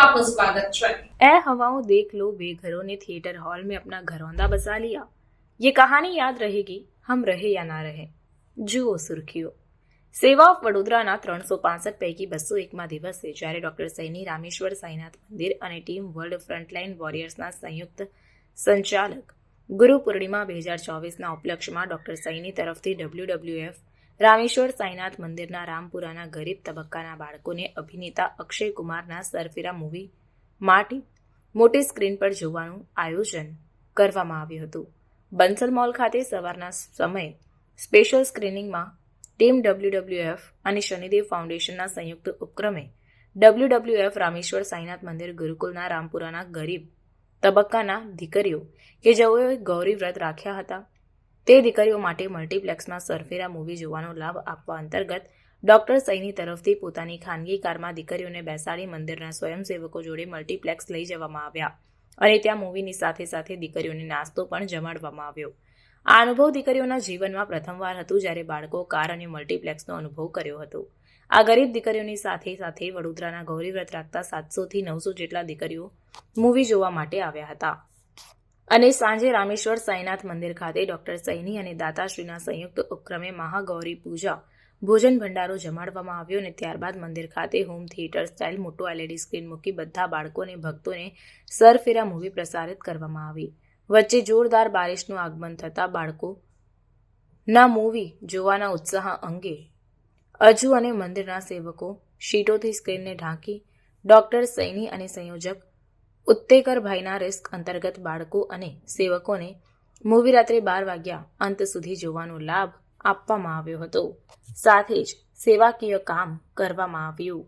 आपका स्वागत है ए हवाओं देख लो बेघरों ने थिएटर हॉल में अपना घरौंदा बसा लिया ये कहानी યાદ रहेगी हम रहे या ના રહે જુઓ સુર્ખીઓ સેવા ઓફ વડોદરાના ત્રણસો પાસઠ પૈકી બસો એકમાં દિવસે જ્યારે ડોક્ટર સૈની રામેશ્વર સાઈનાથ મંદિર અને ટીમ વર્લ્ડ ફ્રન્ટલાઇન વોરિયર્સના સંયુક્ત સંચાલક ગુરુ પૂર્ણિમા બે હજાર ચોવીસના ઉપલક્ષમાં ડોક્ટર સૈની તરફથી ડબલ્યુડબલ્યુએફ રામેશ્વર સાંઈનાથ મંદિરના રામપુરાના ગરીબ તબક્કાના બાળકોને અભિનેતા અક્ષય કુમારના સરફેરા મૂવી માટે મોટી સ્ક્રીન પર જોવાનું આયોજન કરવામાં આવ્યું હતું. બંસલ મોલ ખાતે સવારના સમયે સ્પેશિયલ સ્ક્રીનિંગમાં ટીમ ડબલ્યુડબલ્યુએફ અને શનિદેવ ફાઉન્ડેશનના સંયુક્ત ઉપક્રમે ડબલ્યુડબલ્યુએફ રામેશ્વર સાંઈનાથ મંદિર ગુરુકુલના રામપુરાના ગરીબ તબક્કાના દીકરીઓ કે જેઓએ ગૌરી વ્રત રાખ્યા હતા તે દીકરીઓ માટે મલ્ટીપ્લેક્સમાં સરફેરા મૂવી જોવાનો લાભ આપવા અંતર્ગત ડોક્ટર સૈની તરફથી પોતાની ખાનગી કારમાં દીકરીઓને બેસાડી મંદિરના સ્વયંસેવકો જોડે મલ્ટીપ્લેક્સ લઈ જવામાં આવ્યા અને ત્યાં મૂવીની સાથે સાથે દીકરીઓને નાસ્તો પણ જમાડવામાં આવ્યો. આ અનુભવ દીકરીઓના જીવનમાં પ્રથમવાર હતું જ્યારે બાળકો કાર અને મલ્ટીપ્લેક્સનો અનુભવ કર્યો હતો. આ ગરીબ દીકરીઓની સાથે સાથે વડોદરાના ગૌરીવ્રત રાખતા સાતસોથી નવસો જેટલા દીકરીઓ મૂવી જોવા માટે આવ્યા હતા. અને સાંજે રામેશ્વર સાઈનાથ મંદિર ખાતે ડોક્ટર સૈની અને દાતાશ્રીના સંયુક્ત ઉપક્રમે મહાગૌરી પૂજા, ભોજન ભંડારો જમાડવામાં આવ્યો અને ત્યારબાદ મંદિર ખાતે હોમ થિયેટર સ્ટાઇલ મોટો એલઈડી સ્ક્રીન મૂકી બધા બાળકો અને ભક્તોને સરફેરા મૂવી પ્રસારિત કરવામાં આવી. વચ્ચે જોરદાર બારિશનું આગમન થતાં બાળકો ના મૂવી જોવાના ઉત્સાહ અંગે અજુ અને મંદિરના સેવકો શીટોથી સ્ક્રીનને ઢાંકી ડોક્ટર સૈની અને સંયોજક ઉત્તેકરભાઈના રિસ્ક અંતર્ગત બાળકો અને સેવકોને મૂવી રાત્રે બાર વાગ્યા અંત સુધી જોવાનો લાભ આપવામાં આવ્યો હતો. સાથે જ સેવાકીય કામ કરવામાં આવ્યું.